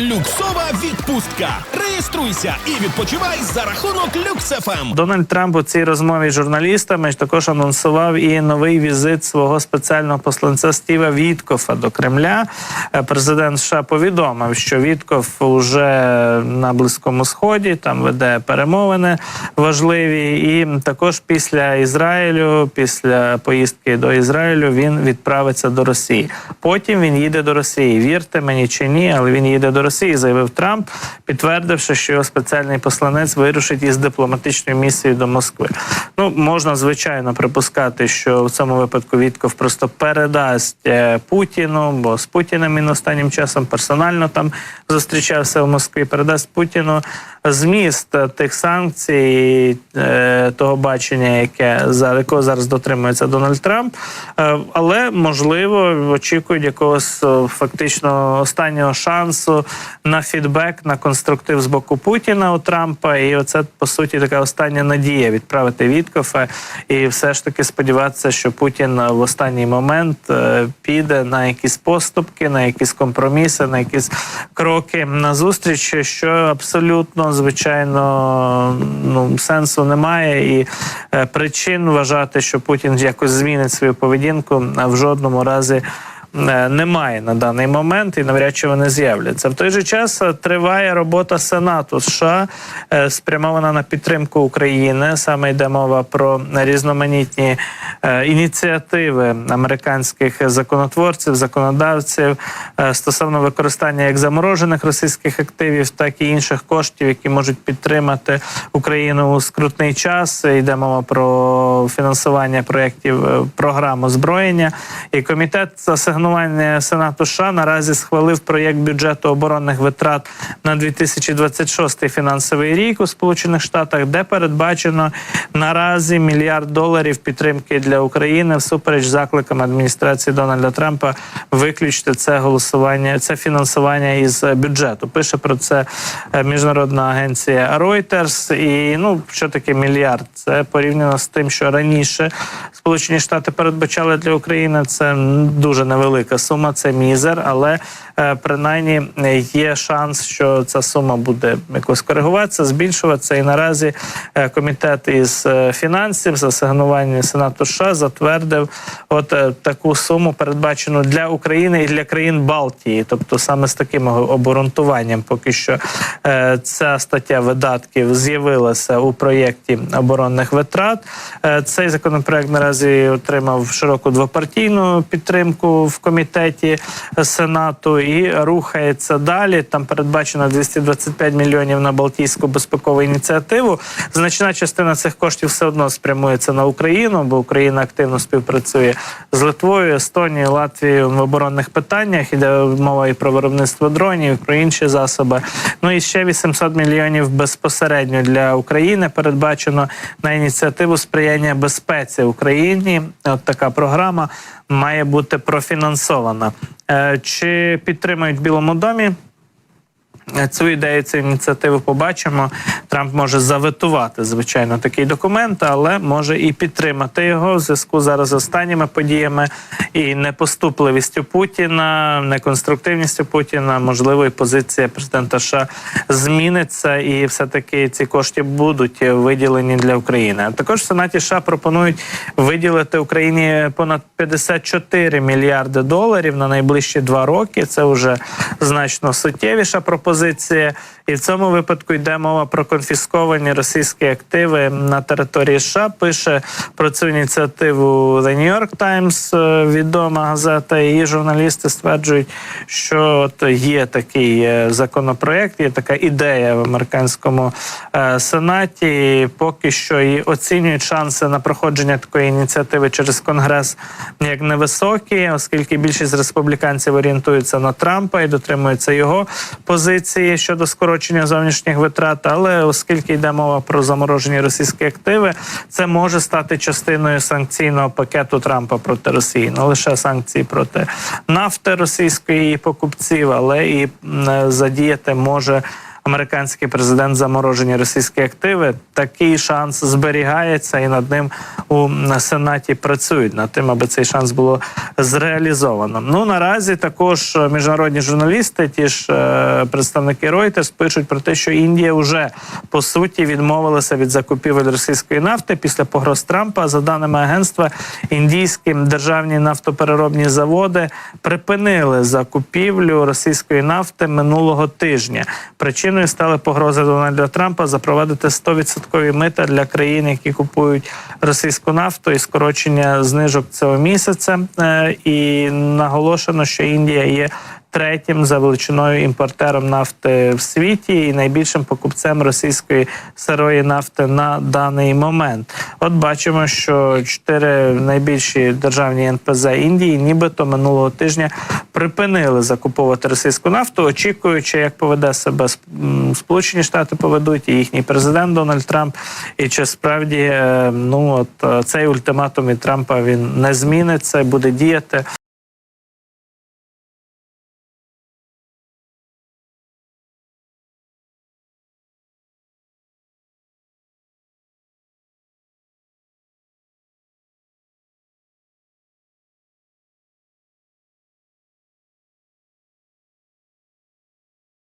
Люксова відпустка. Реєструйся і відпочивай за рахунок Ем. Люксефем. Дональд Трамп у цій розмові з журналістами також анонсував і новий візит свого спеціального посланця Стіва Віткофа до Кремля. Е, Президент США повідомив, що Вітков уже на близькому сході там веде перемовини важливі, і також після Ізраїлю, після поїздки до Ізраїлю, він відправиться до Росії. Потім він їде до Росії. Вірте мені чи ні, але він їде до Росії, заявив Трамп, підтвердивши, що його спеціальний посланець вирушить із дипломатичною місією до Москви. Ну можна звичайно припускати, що в цьому випадку Вітков просто передасть е, Путіну, бо з Путіним він останнім часом персонально там зустрічався в Москві. Передасть Путіну зміст тих санкцій, е, того бачення, яке за якого зараз дотримується Дональд Трамп. Е, але можливо очікують якогось фактично останнього шансу на фідбек, на конструктив з боку Путіна у Трампа. І оце по суті така остання надія відправити Віткофа і все ж таки сподіватися, що Путін в останній момент е, піде на якісь поступки, на якісь компроміси, на якісь кроки на зустріч, що абсолютно звичайно ну сенсу немає, і е, причин вважати, що Путін якось змінить свою поведінку в жодному разі. Е, Немає на даний момент і навряд чи вони з'являться. В той же час е, триває робота Сенату США, е, спрямована на підтримку України. Саме йде мова про різноманітні ініціативи американських законотворців, законодавців стосовно використання як заморожених російських активів, так і інших коштів, які можуть підтримати Україну у скрутний час. Йде мова про фінансування проєктів програм озброєння. І комітет з асигнування Сенату США наразі схвалив проєкт бюджету оборонних витрат на 2026 фінансовий рік у Сполучених Штатах, де передбачено наразі мільярд доларів підтримки для України всупереч закликам адміністрації Дональда Трампа виключити це голосування, це фінансування із бюджету. Пише про це е, міжнародна агенція Reuters. І ну що таке мільярд? Це порівняно з тим, що раніше Сполучені Штати передбачали для України. Це дуже невелика сума, це мізер, але е, принаймні е, є шанс, що ця сума буде якось коригуватися, збільшуватися. І наразі е, комітет із фінансів з асигнування Сенату США затвердив от таку суму, передбачену для України і для країн Балтії, тобто саме з таким обґрунтуванням, поки що ця стаття видатків з'явилася у проєкті оборонних витрат. Цей законопроект наразі отримав широку двопартійну підтримку в комітеті Сенату і рухається далі. Там передбачено 225 мільйонів на Балтійську безпекову ініціативу. Значна частина цих коштів все одно спрямується на Україну, бо Україна активно співпрацює з Литвою, Естонією, Латвією в оборонних питаннях. Іде мова і про виробництво дронів, і про інші засоби. Ну і ще 800 мільйонів безпосередньо для України передбачено на ініціативу сприяння безпеці Україні. От така програма має бути профінансована. Е, Чи підтримають Білому домі? Цю ідею, цю ініціативу побачимо. Трамп може заветувати звичайно такий документ, але може і підтримати його в зв'язку зараз з останніми подіями і непоступливістю Путіна, неконструктивністю Путіна. Можливо, і позиція президента США зміниться, і все таки ці кошти будуть виділені для України. А також в Сенаті США пропонують виділити Україні понад 54 мільярди доларів на найближчі два роки. Це вже значно суттєвіша пропозиція. І в цьому випадку йде мова про конфісковані російські активи на території США. Пише про цю ініціативу The New York Times, е, відома газета. Її журналісти стверджують, що от є такий е, законопроект, є така ідея в американському е, сенаті. Поки що і оцінюють шанси на проходження такої ініціативи через конгрес як невисокі, оскільки більшість республіканців орієнтуються на Трампа і дотримуються його позиції щодо скорочення зовнішніх витрат. Але оскільки йде мова про заморожені російські активи, це може стати частиною санкційного пакету Трампа проти Росії. Не лише санкції проти нафти російської і покупців, але і задіяти може американський президент заморожені російські активи. Такий шанс зберігається, і над ним у сенаті працюють над тим, аби цей шанс було зреалізовано. Ну наразі також міжнародні журналісти, ті ж е, представники Reuters, пишуть про те, що Індія вже по суті відмовилася від закупівель російської нафти після погроз Трампа. За даними агентства, індійські державні нафтопереробні заводи припинили закупівлю російської нафти минулого тижня. Причиною стали погрози Дональда Трампа запровадити 100% мита для країн, які купують російську нафту, і скорочення знижок цього місяця. Е, І наголошено, що Індія є третім за величиною імпортером нафти в світі і найбільшим покупцем російської сирої нафти на даний момент. От бачимо, що чотири найбільші державні НПЗ Індії, нібито минулого тижня припинили закуповувати російську нафту, очікуючи, як поведе себе Сполучені Штати поведуть і їхній президент Дональд Трамп. І чи справді е, ну от цей ультиматум від Трампа він не зміниться, буде діяти.